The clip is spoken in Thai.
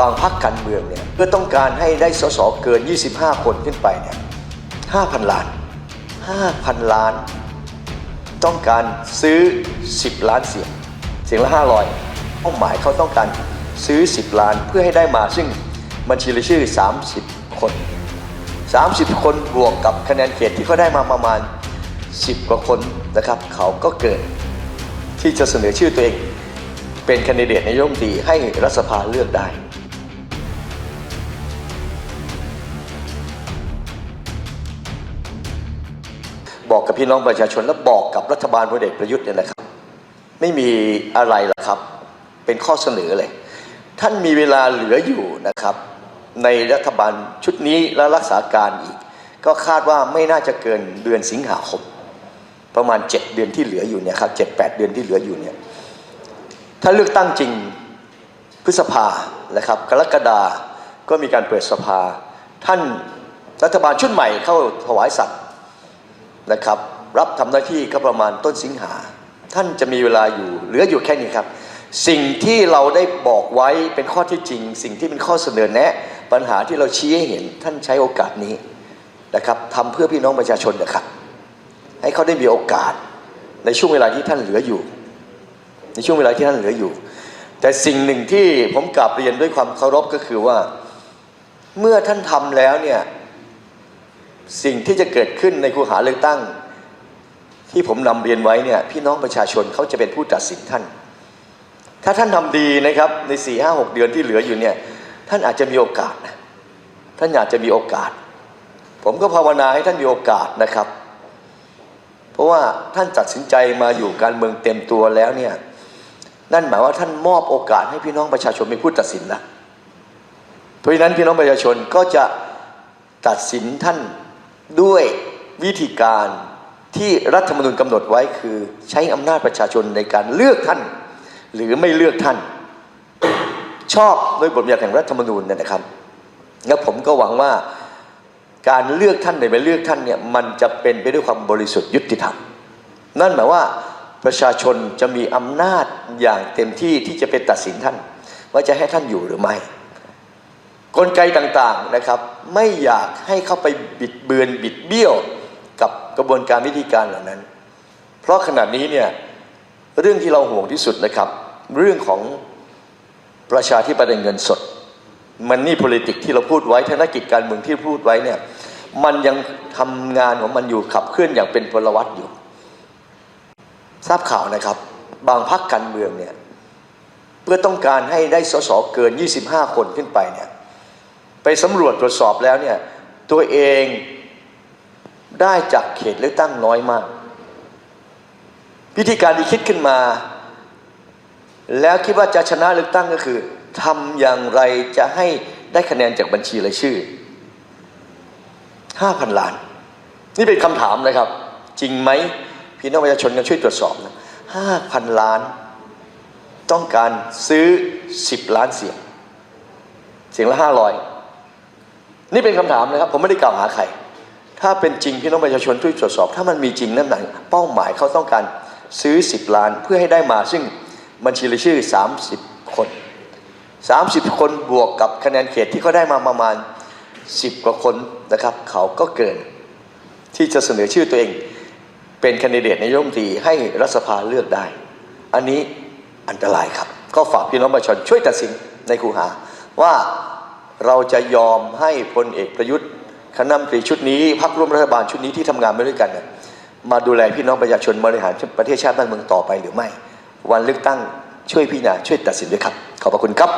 บางพรรคการเมืองเนี่ยเพื่อต้องการให้ได้สสเกิน 25 คนขึ้นไปเนี่ย5,000 ล้าน 5,000 ล้าน ต้องการซื้อ 10 ล้านเสียง เสียงละ 500เป้าหมายเขาต้องการซื้อ 10 ล้านเพื่อให้ได้มาซึ่งบัญชีรายชื่อ 30 คน 30 คนบวกกับคะแนนเขตที่เขาได้มาประมาณ 10 กว่าคนนะครับเขาก็เกิดที่จะเสนอชื่อตัวเอง เป็นคนดิเดตนายกรัฐมนตรีให้รัฐสภาเลือกได้ บอกกับพี่น้องประชาชนและบอกกับรัฐบาลพลเอกประยุทธ์เนี่ยนะครับ ไม่มีอะไรหรอกครับ เป็นข้อเสนอเลย ท่านมีเวลาเหลืออยู่นะครับ ในรัฐบาลชุดนี้และรักษาการอีก ก็คาดว่าไม่น่าจะเกินเดือนสิงหาคมประมาณ 7 เดือนที่เหลืออยู่เนี่ยครับเจ็ดแปดเดือนที่เหลืออยู่เนี่ยถ้าเลือกตั้งจริงพฤษภานะครับ กรกฎาก็มีการเปิดสภา ท่านรัฐบาลชุดใหม่เข้าถวายสัตย์ นะครับ รับทำหน้าที่ก็ประมาณต้นสิงหา ท่านจะมีเวลาอยู่เหลืออยู่แค่นี้ครับ สิ่งที่เราได้บอกไว้เป็นข้อที่จริง สิ่งที่เป็นข้อเสนอแนะ ปัญหาที่เราชี้ให้เห็นท่านใช้โอกาสนี้นะครับทำเพื่อพี่น้องประชาชนนะครับ ให้เขาได้มีโอกาสในช่วงเวลาที่ท่านเหลืออยู่ ในช่วงเวลาที่ท่านเหลืออยู่ แต่สิ่งหนึ่งที่ผมกราบเรียนด้วยความเคารพก็คือว่า เมื่อท่านทำแล้วเนี่ย สิ่งที่จะเกิดขึ้นในคูหาเลือกตั้ง ที่ผมนำเรียนไว้เนี่ยพี่น้องประชาชนเขาจะเป็นผู้ตัดสินท่าน ถ้าท่านทำดีนะครับใน4ี่ห้าหกเดือนที่เหลืออยู่เนี่ยท่านอาจจะมีโอกาส ท่านอาจจะมีโอกาส ผมก็ภาวนาให้ท่านมีโอกาสนะครับ เพราะว่าท่านตัดสินใจมาอยู่การเมืองเต็มตัวแล้วเนี่ยนั่นหมายว่าท่านมอบโอกาสให้พี่น้องประชาชนเป็นผู้ตัดสินแล้วเพราะฉะนั้นพี่น้องประชาชนก็จะตัดสินท่าน ด้วยวิธีการที่รัฐธรรมนูญกำหนดไว้คือใช้อำนาจประชาชนในการเลือกท่าน หรือไม่เลือกท่าน ชอบโดยบทบัญญัติแห่งรัฐธรรมนูญเนี่ยนะครับ แล้วผมก็หวังว่าการเลือกท่านหรือไม่เลือกท่านเนี่ยมันจะเป็นไปด้วยความบริสุทธิ์ยุติธรรม นั่นหมายว่าประชาชนจะมีอำนาจอย่างเต็มที่ที่จะเป็นตัดสินท่าน ว่าจะให้ท่านอยู่หรือไม่ กลไกต่างๆนะครับไม่อยากให้เข้าไปบิดเบือนบิดเบี้ยวกับกระบวนการวิธีการเหล่านั้น เพราะขณะนี้เนี่ยเรื่องที่เราห่วงที่สุดนะครับ เรื่องของประชาธิปไตยเงินสด มันนี่ politics ที่เราพูดไว้ธนกิจการเมืองที่พูดไว้เนี่ยมันยังทำงานของมันอยู่ขับเคลื่อนอย่างเป็นพลวัตอยู่ ทราบข่าวนะครับ บางพรรคการเมืองเนี่ยเพื่อต้องการให้ได้สสเกิน 25 คนขึ้นไปเนี่ย ไปสำรวจตรวจสอบแล้วเนี่ยตัวเองได้จากเขตเลือกตั้งน้อยมากวิธีการที่คิดขึ้นมา แล้วคิดว่าจะชนะเลือกตั้งก็คือทำอย่างไรจะให้ได้คะแนนจากบัญชีรายชื่อ5,000ล้าน นี่เป็นคำถามนะครับ จริงไหมพี่น้องประชาชนกันช่วยตรวจสอบนะ5,000ล้าน ต้องการซื้อ10ล้านเสียง เสียงละ500 นี่เป็นคำถามนะครับผมไม่ได้กล่าวหาใคร ถ้าเป็นจริงพี่น้องประชาชนช่วยตรวจสอบ ถ้ามันมีจริงนั่นหมายเป้าหมายเขาต้องการซื้อ 10 ล้านเพื่อให้ได้มาซึ่งบัญชีรายชื่อ 30 คน 30 คนบวกกับคะแนนเขตที่เขาได้มาประมาณ 10 กว่าคนนะครับ เขาก็เกิน ที่จะเสนอชื่อตัวเอง เป็นคนดิเดตนายกรัฐมนตรีให้รัฐสภาเลือกได้ อันนี้อันตรายครับ ก็ฝากพี่น้องประชาชนช่วยตัดสินในคูหาว่า เราจะยอมให้พลเอกประยุทธ์คณะมนตรีชุดนี้พักร่วมรัฐบาลชุดนี้ที่ทำงานมาด้วยกันเนี่ยมาดูแลพี่น้องประชาชนบริหารประเทศชาติบ้านเมืองต่อไปหรือไม่ วันเลือกตั้งช่วยพี่นาช่วยตัดสินด้วยครับ ขอบพระคุณครับ